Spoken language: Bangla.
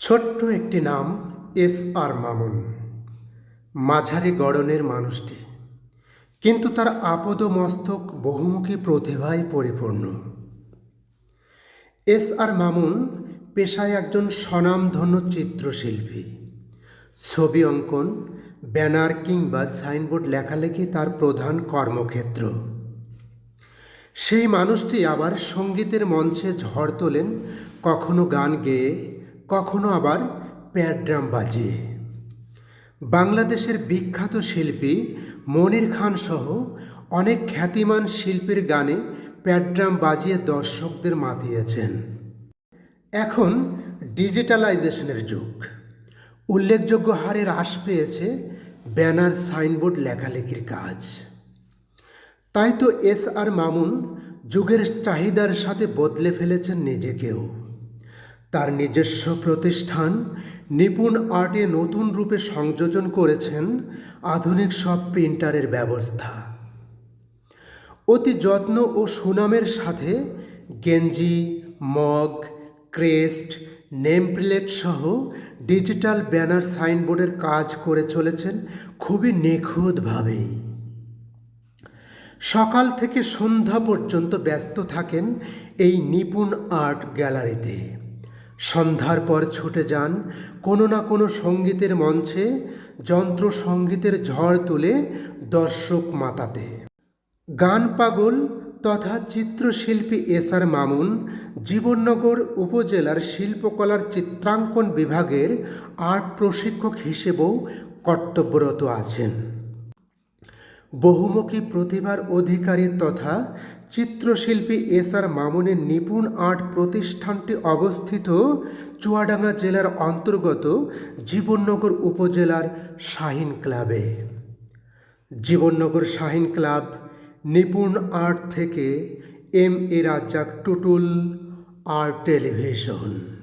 ছোট্ট একটি নাম এস আর মামুন। মাঝারি গড়নের মানুষটি। কিন্তু তার আপদ মস্তক বহুমুখী প্রতিভায় পরিপূর্ণ। এস আর মামুন পেশায় একজন স্বনামধন্য চিত্রশিল্পী। ছবি অঙ্কন, ব্যানার কিংবা সাইনবোর্ড লেখালেখি তার প্রধান কর্মক্ষেত্র। সেই মানুষটি আবার সঙ্গীতের মঞ্চে ঝড় তোলেন, কখনো গান গেয়ে কখনো আবার প্যাড ড্রাম বাজিয়ে বাংলাদেশের বিখ্যাত শিল্পী মনির খান সহ অনেক খ্যাতিমান শিল্পীর গানে প্যাড ড্রাম বাজিয়ে দর্শকদের মাতিয়েছেন। এখন ডিজিটালাইজেশনের যুগ। উল্লেখযোগ্য হারে হ্রাস পেয়েছে ব্যানার, সাইনবোর্ড লেখালেখির কাজ। তাই তো এস আর মামুন যুগের চাহিদার সাথে বদলে ফেলেছেন নিজেকেও। তার নিজস্ব প্রতিষ্ঠান, নিপুণ আর্টে নতুন রূপে সংযোজন করেছেন আধুনিক সব প্রিন্টারের ব্যবস্থা। অতি যত্ন ও সুনামের সাথে গেঞ্জি, মগ, ক্রেস্ট নেম প্লেট সহ ডিজিটাল ব্যানার সাইনবোর্ডের কাজ করে চলেছেন খুবই নিখুঁতভাবে। সকাল থেকে সন্ধ্যা পর্যন্ত ব্যস্ত থাকেন এই নিপুণ আর্ট গ্যালারিতে। সন্ধ্যার পর ছুটে যান, কোনো না কোনো সঙ্গীতের মঞ্চে, যন্ত্র সঙ্গীতের ঝড় তুলে দর্শক মাতাতে। গান পাগল তথা চিত্রশিল্পী এস আর মামুন জীবননগর উপজেলার শিল্পকলার চিত্রাঙ্কন বিভাগের আর্ট প্রশিক্ষক হিসেবেও কর্তব্যরত আছেন। বহুমুখী প্রতিভার অধিকারী তথা চিত্রশিল্পী এস আর মামুনের নিপুণ আর্ট প্রতিষ্ঠানটি অবস্থিত চুয়াডাঙ্গা জেলার অন্তর্গত জীবননগর উপজেলার শাহিন ক্লাবে। জীবননগর শাহিন ক্লাব নিপুণ আর্ট থেকে M A Razzak Tutul, art television.